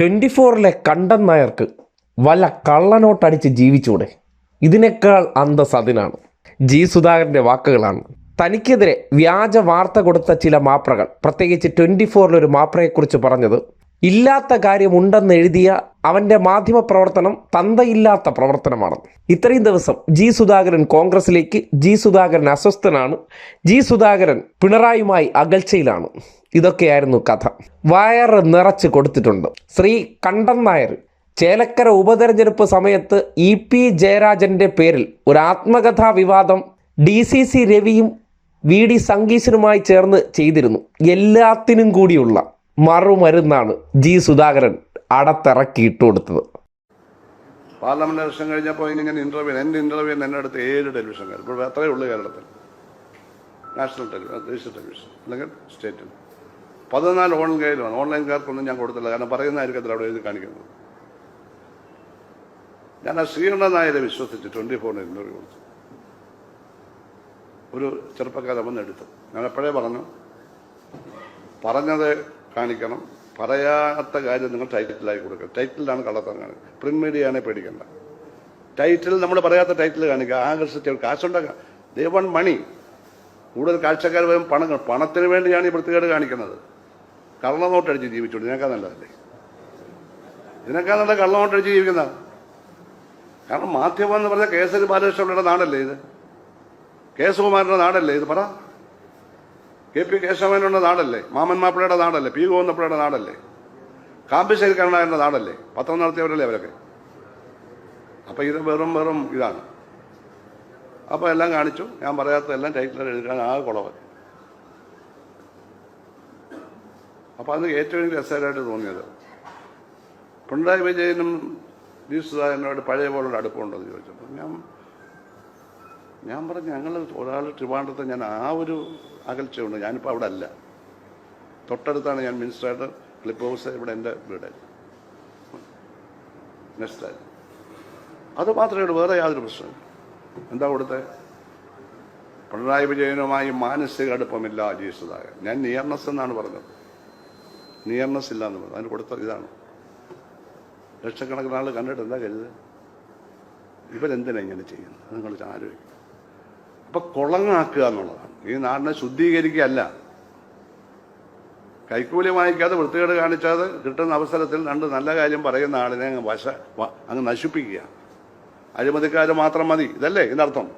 Twenty ഫോറിലെ കണ്ടൻ നായർക്ക് വല്ല കള്ളനോട്ടടിച്ച് ജീവിച്ചൂടെ? ഇതിനേക്കാൾ അന്തസ് അതിനാണ്. ജി സുധാകരന്റെ വാക്കുകളാണ്. തനിക്കെതിരെ വ്യാജ വാർത്ത കൊടുത്ത ചില മാപ്രകൾ പ്രത്യേകിച്ച് ട്വന്റി ഫോറിലൊരു മാപ്രയെക്കുറിച്ച് പറഞ്ഞത് ഇല്ലാത്ത കാര്യമുണ്ടെന്ന് എഴുതിയ അവന്റെ മാധ്യമ പ്രവർത്തനം തന്തയില്ലാത്ത പ്രവർത്തനമാണ് ഇത്രയും ദിവസം ജി സുധാകരൻ കോൺഗ്രസിലേക്ക് ജി സുധാകരൻ അസ്വസ്ഥനാണ് ജി സുധാകരൻ പിണറായിയുമായി അകൽച്ചയിലാണ്. ഇതൊക്കെയായിരുന്നു കഥ. വയറ് നിറച്ച് കൊടുത്തിട്ടുണ്ട്. ശ്രീ കണ്ടൻ നായർ ചേലക്കര ഉപതെരഞ്ഞെടുപ്പ് സമയത്ത് ഇ പി ജയരാജന്റെ പേരിൽ ഒരു ആത്മകഥാ വിവാദം ഡി സി സി രവിയും വി ഡി സംഗീശനുമായി ചേർന്ന് ചെയ്തിരുന്നു. എല്ലാത്തിനും കൂടിയുള്ള മറുമരുന്നാണ് ജി സുധാകരൻ അടത്തിറക്കി ഇട്ടുകൊടുത്തത് പാർലമെന്റ് ഇലക്ഷൻ കഴിഞ്ഞപ്പോൾ ഇങ്ങനെ ഇന്റർവ്യൂ എന്റെ ഇന്റർവ്യൂ എന്നെ അടുത്ത് ഏഴ് ടെലിവിഷൻകാർ ഇപ്പോൾ അത്രയേ ഉള്ളൂ കേരളത്തിൽ. നാഷണൽ ടെലിവിഷൻ ദേശീയ ടെലിവിഷൻ അല്ലെങ്കിൽ സ്റ്റേറ്റിൽ പതിനാല് ഓൺലൈനിലാണ്. ഓൺലൈൻകാർക്കൊന്നും ഞാൻ കൊടുത്തില്ല. കാരണം പറയുന്നതായിരിക്കത്തില്ല അവിടെ എഴുതി കാണിക്കുന്നത്. ഞാൻ ആ ശ്രീകണ്ഠൻ വിശ്വസിച്ച് ട്വന്റി ഫോറിന് ഇന്റർവ്യൂ കൊടുത്തു. ഒരു ചെറുപ്പക്കാരൻ വന്നെടുത്തു ഞാൻ എപ്പോഴേ പറഞ്ഞു പറഞ്ഞത് കാണിക്കണം. പറയാത്ത കാര്യം നിങ്ങൾ ടൈറ്റിലായി കൊടുക്കണം ടൈറ്റിലാണ് കള്ളത്തരം കാണിക്കുക. പ്രിന്റ് മീഡിയ ആണെങ്കിൽ പേടിക്കണ്ട. ടൈറ്റിൽ നമ്മൾ പറയാത്ത ടൈറ്റിൽ കാണിക്കുക. ആകർഷിച്ച കാശുണ്ടാക്കുക ദേ മണി. കൂടുതൽ കാഴ്ചക്കാർ വരും പണം പണത്തിന് വേണ്ടിയാണ് ഈ വൃത്തികേട് കാണിക്കുന്നത്. കള്ളനോട്ടടിച്ച് ജീവിച്ചോളൂ. ഇതിനേക്കാൾ നല്ലതല്ലേ? ഇതിനേക്കാൾ നല്ല കള്ളനോട്ടടിച്ച് ജീവിക്കുന്ന കാരണം മാധ്യമം എന്ന് പറഞ്ഞാൽ കേസരി ബാലകൃഷ്ണയുടെ നാടല്ലേ ഇത്? കേശവകുമാരന്റെ നാടല്ലേ ഇത്? പറ. കെ പി കേശവനുടെ നാടല്ലേ? മാമൻ മാപ്പിളയുടെ നാടല്ലേ? പി ഗോവിന്ദപ്പിള്ളയുടെ നാടല്ലേ? കാമ്പിശ്ശേരി കരുണാകരന്റെ നാടല്ലേ? പത്രം നടത്തിയവരല്ലേ അവരൊക്കെ? അപ്പൊ ഇത് വെറും വെറും ഇതാണ്. അപ്പോൾ എല്ലാം കാണിച്ചു. ഞാൻ പറയാത്തതെല്ലാം ടൈറ്റിൽ എഴുതാൻ ആ കുളവ് അപ്പൊ അത് ഏറ്റവും എനിക്ക് രസകരമായിട്ട് തോന്നിയത്. പിണറായി വിജയനും വി സുധാകരനോട് പഴയ പോലുള്ള അടുപ്പമുണ്ടോ എന്ന് ചോദിച്ചപ്പോൾ ഞാൻ ഞാൻ പറഞ്ഞു ഞങ്ങൾ ഒരാൾ ട്രിവാൻഡ്രത്തെ ഞാൻ ആ ഒരു അകൽച്ചയുണ്ട്. ഞാനിപ്പോൾ അവിടെ അല്ല തൊട്ടടുത്താണ് ഞാൻ മിനിസ്റ്ററായിട്ട് ക്ലിപ്പ് ഹൗസ് ഇവിടെ എന്റെ വീട്. നെക്സ്റ്റ് അത് മാത്രമേ ഉള്ളൂ വേറെ യാതൊരു പ്രശ്നവും. എന്താ കൊടുത്തേ? പിണറായി വിജയനുമായി മാനസിക അടുപ്പമില്ല ജി സുധാകരൻ. ഞാൻ നിയർനെസ് എന്നാണ് പറഞ്ഞത്. നിയർനെസ് ഇല്ല എന്ന് പറഞ്ഞു. അതിന് കൊടുത്ത ഇതാണ്. ലക്ഷക്കണക്കിന് ആൾ കണ്ടിട്ട് എന്താ കരുത്? ഇവരെന്തിനാ ഇങ്ങനെ ചെയ്യുന്നത്? നിങ്ങൾ ആലോചിക്കും അപ്പൊ കുളങ്ങാക്കുക എന്നുള്ളതാണ്. ഈ നാടിനെ ശുദ്ധീകരിക്കുകയല്ല. കൈക്കൂലി വാങ്ങിക്കാതെ വൃത്തികേട് കാണിച്ചാതെ കിട്ടുന്ന അവസരത്തിൽ രണ്ട് നല്ല കാര്യം പറയുന്ന ആളിനെ അങ്ങ് വശ അങ്ങ് നശിപ്പിക്കുക. അഴിമതിക്കാർ മാത്രം മതി. ഇതല്ലേ ഇതിനർത്ഥം.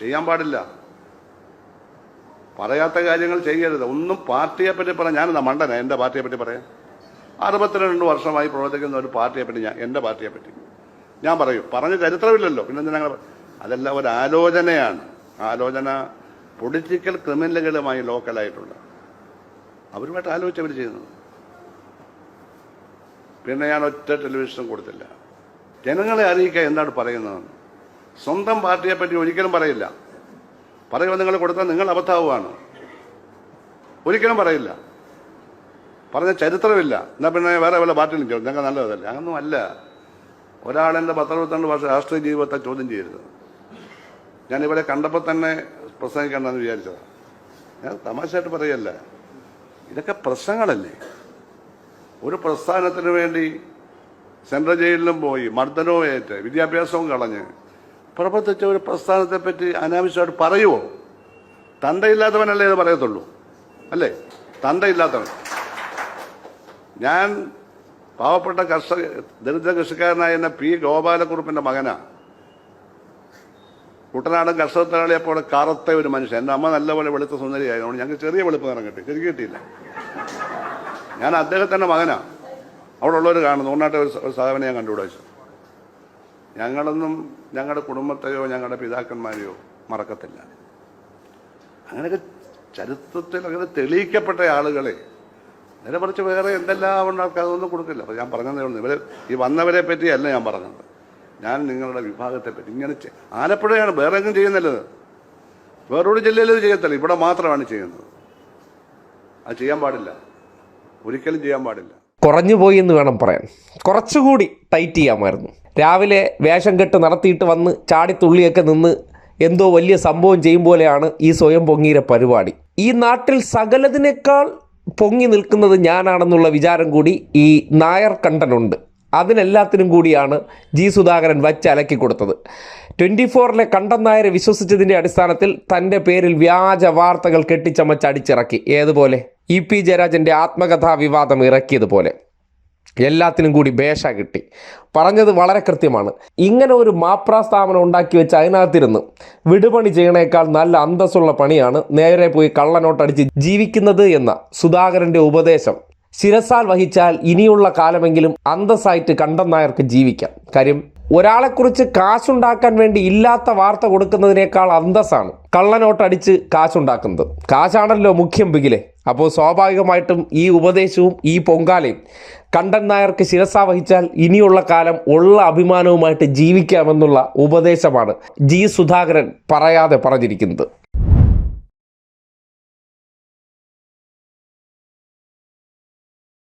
ചെയ്യാൻ പാടില്ല. പറയാത്ത കാര്യങ്ങൾ ചെയ്യരുത്. ഒന്നും പാർട്ടിയെ പറ്റി പറയാം ഞാനെന്താ മണ്ടന? എന്റെ പാർട്ടിയെ പറ്റി പറയാം അറുപത്തിരണ്ട് വർഷമായി പ്രവർത്തിക്കുന്ന ഒരു പാർട്ടിയെ പറ്റി ഞാൻ എന്റെ പാർട്ടിയെ പറ്റി. ഞാൻ പറയും. പറഞ്ഞ ചരിത്രമില്ലല്ലോ. പിന്നെ ഞങ്ങൾ അതെല്ലാം ഒരു ആലോചനയാണ്. ആലോചന പൊളിറ്റിക്കൽ ക്രിമിനലുകളുമായി ലോക്കലായിട്ടുള്ള അവരുമായിട്ട് ആലോചിച്ച് അവർ ചെയ്യുന്നത്. പിന്നെ ഞാൻ ഒറ്റ ടെലിവിഷനും കൊടുത്തില്ല. ജനങ്ങളെ അറിയിക്കുക എന്താണ് പറയുന്നതെന്ന്? സ്വന്തം പാർട്ടിയെ പറ്റി ഒരിക്കലും പറയില്ല. പറയുമ്പോൾ നിങ്ങൾ കൊടുത്താൽ നിങ്ങൾ അബദ്ധാവുമാണ് ഒരിക്കലും പറയില്ല. പറഞ്ഞ ചരിത്രമില്ല. എന്നാൽ പിന്നെ വേറെ വല്ല പാർട്ടിയിലും ചോദിച്ചു ഞങ്ങൾ നല്ലതല്ലേ? അങ്ങനൊന്നും അല്ല. ഒരാളെന്റെ പത്തറുപത്തിരണ്ട് വർഷം രാഷ്ട്രീയ ജീവിതത്തെ ചോദ്യം ചെയ്യരുത്. ഞാനിവിടെ കണ്ടപ്പോൾ തന്നെ പ്രസംഗിക്കണ്ടെന്ന് വിചാരിച്ചതാണ് ഞാൻ തമാശയായിട്ട് പറയല്ല. ഇതൊക്കെ പ്രശ്നങ്ങളല്ലേ? ഒരു പ്രസ്ഥാനത്തിന് വേണ്ടി സെൻട്രൽ ജയിലിലും പോയി മർദ്ദനവും ഏറ്റ് വിദ്യാഭ്യാസവും കളഞ്ഞ് പ്രവർത്തിച്ച ഒരു പ്രസ്ഥാനത്തെ പറ്റി അനാവശ്യമായിട്ട് പറയുമോ തണ്ടയില്ലാത്തവനല്ലേ ഇത് പറയത്തുള്ളൂ. അല്ലേ? തണ്ടയില്ലാത്തവൻ. ഞാൻ പാവപ്പെട്ട കർഷക ദരിദ്ര കൃഷിക്കാരനായ എന്ന പി. ഗോപാലക്കുറുപ്പിന്റെ മകനാണ് കുട്ടനാടൻ കർഷക തൊഴിലാളിയെ പോലെ കറുത്ത ഒരു മനുഷ്യൻ. എന്റെ അമ്മ നല്ലപോലെ വെളുത്ത സുന്ദരിയായതുകൊണ്ട് ഞങ്ങൾക്ക് ചെറിയ വെളുപ്പ് നിറം കിട്ടി ശരിക്കും കിട്ടിയില്ല. ഞാൻ അദ്ദേഹത്തിന്റെ മകനാണ് അവിടെ ഉള്ളവർ കാണുന്നു. ഒന്നാട്ടെ ഒരു സാധനം ഞാൻ കണ്ടുകൂടാ വെച്ചു ഞങ്ങളൊന്നും ഞങ്ങളുടെ കുടുംബത്തെയോ ഞങ്ങളുടെ പിതാക്കന്മാരെയോ മറക്കത്തില്ല. അങ്ങനെയൊക്കെ ചരിത്രത്തിൽ അങ്ങനെ തെളിയിക്കപ്പെട്ട ആളുകളെ നേരെ കുറച്ച് വേറെ എന്തെല്ലാം ഉണ്ടാക്കുക അതൊന്നും കൊടുക്കില്ല. അപ്പോൾ ഞാൻ പറഞ്ഞതേ ഉള്ളൂ. ഇവരെ ഈ വന്നവരെ പറ്റിയല്ല ഞാൻ പറഞ്ഞത്. ഞാൻ നിങ്ങളുടെ വിഭാഗത്തെ പറ്റി ഇങ്ങനെ ആലപ്പുഴയാണ് വേറെ എങ്ങും ചെയ്യുന്നില്ലത്. വേറൊരു ജില്ലയിൽ ഇത് ചെയ്യത്തില്ല. ഇവിടെ മാത്രമാണ് ചെയ്യുന്നത്. അത് ചെയ്യാൻ പാടില്ല. ഒരിക്കലും ചെയ്യാൻ പാടില്ല. കുറഞ്ഞു പോയി എന്ന് വേണം പറയാൻ. കുറച്ചുകൂടി ടൈറ്റ് ചെയ്യാമായിരുന്നു. രാവിലെ വേഷം കെട്ട് നടത്തിയിട്ട് വന്ന് ചാടിത്തുള്ളിയൊക്കെ നിന്ന് എന്തോ വലിയ സംഭവം ചെയ്യും പോലെയാണ് ഈ സ്വയം പൊങ്ങീര പരിപാടി. ഈ നാട്ടിൽ സകലതിനേക്കാൾ പൊങ്ങി നിൽക്കുന്നത് ഞാനാണെന്നുള്ള വിചാരം കൂടി ഈ നായർ കണ്ടനുണ്ട്. അതിനെല്ലാത്തിനും കൂടിയാണ് ജി സുധാകരൻ വച്ചലക്കി കൊടുത്തത്. ട്വന്റി ഫോറിലെ കണ്ടൻ നായരെ വിശ്വസിച്ചതിന്റെ അടിസ്ഥാനത്തിൽ തന്റെ പേരിൽ വ്യാജ വാർത്തകൾ കെട്ടിച്ചമച്ച് അടിച്ചിറക്കി. ഏതുപോലെ? ഇ പി ജയരാജന്റെ ആത്മകഥാ വിവാദം ഇറക്കിയതുപോലെ. എല്ലാത്തിനും കൂടി ബേഷ കിട്ടി. പറഞ്ഞത് വളരെ കൃത്യമാണ്. ഇങ്ങനെ ഒരു മാപ്രാ സ്ഥാപനം ഉണ്ടാക്കി വെച്ച് അതിനകത്തിരുന്ന് വിടുപണി ചെയ്യണേക്കാൾ നല്ല അന്തസ്സുള്ള പണിയാണ് നേരെ പോയി കള്ളനോട്ടടിച്ച് ജീവിക്കുന്നത് എന്ന സുധാകരന്റെ ഉപദേശം. ശിരസാൽ വഹിച്ചാൽ ഇനിയുള്ള കാലമെങ്കിലും അന്തസ്സായിട്ട് കണ്ടം നായർക്ക് ജീവിക്കാം. കാര്യം ഒരാളെക്കുറിച്ച് കാശുണ്ടാക്കാൻ വേണ്ടി ഇല്ലാത്ത വാർത്ത കൊടുക്കുന്നതിനേക്കാൾ അന്തസ്സാണ് കള്ളനോട്ടടിച്ച് കാശുണ്ടാക്കുന്നത്. കാശാണല്ലോ മുഖ്യം ബിഗിലെ അപ്പോൾ സ്വാഭാവികമായിട്ടും ഈ ഉപദേശവും ഈ പൊങ്കാലയും കണ്ടൻ നായർക്ക് ശിരസ വഹിച്ചാൽ ഇനിയുള്ള കാലം ഉള്ള അഭിമാനവുമായിട്ട് ജീവിക്കാമെന്നുള്ള ഉപദേശമാണ് ജി സുധാകരൻ പറയാതെ പറഞ്ഞിരിക്കുന്നത്.